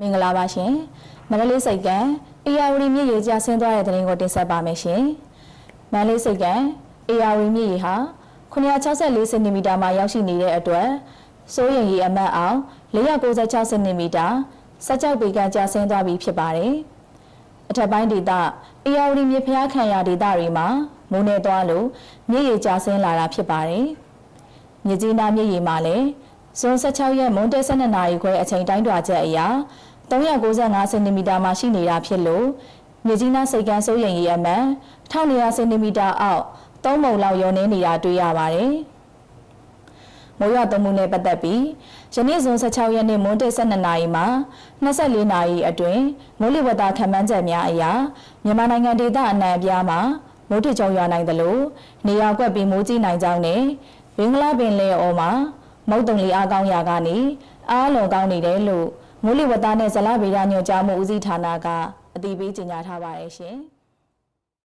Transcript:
မင်္ဂလာပါရှင်မန္တလေးစိတ်ကံအေယာဝတီမြစ်ရေကျဆင်းသွားတဲ့တဲ့ရင်ကိုတင်ဆက်ပါမယ်ရှင်မန္တလေးစိတ်ကံအေယာဝတီမြစ်ရေဟာ964စင်တီမီတာမှာရောက်ရှိနေတဲ့အတွက်စိုးရိမ်ရေအမှတ်အောင်496စင်တီမီတာစက်ကြောက်ပေကကျဆင်းသွားပြီဖြစ်ပါတယ်အထက်ပိုင်းဒေသအေယာဝတီမြစ်ဖျားခံရဒေသတွေမှာမိုးနေသွားလို့မြစ်ရေကျဆင်းလာတာဖြစ်ပါတယ်မြစ်ကြီးနားမြစ်ရေမှာလည်း ဇွန်16ရက်မွန်းတဲ12နာရီခွဲအချိန်တိုင်းထွာချက်အရာ395စင်တီမီတာမှာရှိနေတာဖြစ်လို့မြစ်ကြီးနားစိတ်ကမ်းစိုးရိမ်ရေအမှန်1400စင်တီမီတာအောက်3မုံလောက်ရောနေနေတာတွေ့ရပါတယ်။မိုးရွာသွန်းမှုနဲ့ပတ်သက်ပြီးယနေ့ဇွန်16ရက်နေ့မွန်းတဲ12နာရီမှာ24နာရီအတွင်းမိုးလေဝသခန့်မှန်းချက်များအရမြန်မာနိုင်ငံဒေသအနှံ့အပြားမှာမိုးထစ်ချုံရွာနိုင်သလိုနေရာကွက်ပြီးမိုးကြီးနိုင်ကြောင်းနဲ့ဘင်္ဂလားပင်လယ်အော်မှာ မုတ်တုံလီအားကောင်းရာကနေအားလုံးကောင်းနေတယ်လို့မိုးလေဝသနဲ့ဇလဗေဒညွှန်ကြားမှုဦးစီးဌာနကအတည်ပြုကြေညာထားပါတယ်ရှင်။